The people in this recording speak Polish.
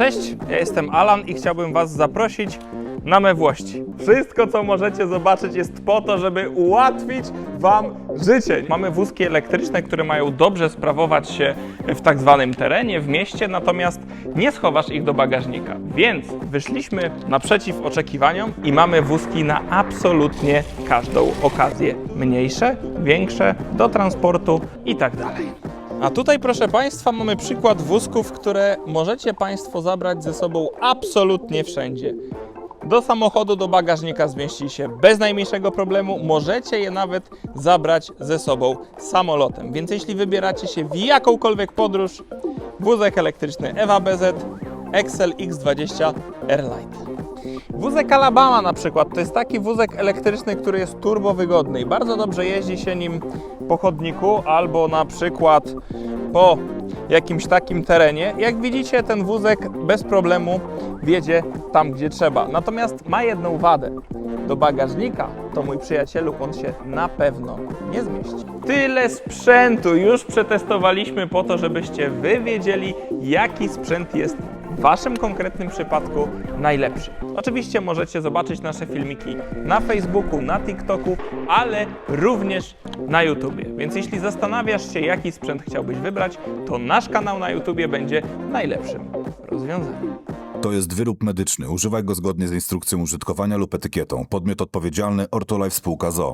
Cześć, ja jestem Alan i chciałbym Was zaprosić na me włości. Wszystko, co możecie zobaczyć, jest po to, żeby ułatwić Wam życie. Mamy wózki elektryczne, które mają dobrze sprawować się w tak zwanym terenie, w mieście, natomiast nie schowasz ich do bagażnika. Więc wyszliśmy naprzeciw oczekiwaniom i mamy wózki na absolutnie każdą okazję. Mniejsze, większe, do transportu i tak dalej. A tutaj, proszę Państwa, mamy przykład wózków, które możecie Państwo zabrać ze sobą absolutnie wszędzie. Do samochodu, do bagażnika zmieści się bez najmniejszego problemu. Możecie je nawet zabrać ze sobą samolotem. Więc jeśli wybieracie się w jakąkolwiek podróż, wózek elektryczny Ewa BZ Excel X20 Airlight. Wózek Alabama na przykład to jest taki wózek elektryczny, który jest turbo wygodny i bardzo dobrze jeździ się nim po chodniku albo na przykład po jakimś takim terenie. Jak widzicie, ten wózek bez problemu wjedzie tam, gdzie trzeba. Natomiast ma jedną wadę. Do bagażnika to mój przyjacielu, on się na pewno nie zmieści. Tyle sprzętu już przetestowaliśmy po to, żebyście wy wiedzieli, jaki sprzęt jest Waszym konkretnym przypadku najlepszy. Oczywiście możecie zobaczyć nasze filmiki na Facebooku, na TikToku, ale również na YouTubie. Więc jeśli zastanawiasz się, jaki sprzęt chciałbyś wybrać, to nasz kanał na YouTubie będzie najlepszym rozwiązaniem. To jest wyrób medyczny. Używaj go zgodnie z instrukcją użytkowania lub etykietą. Podmiot odpowiedzialny Ortolife Spółka ZO.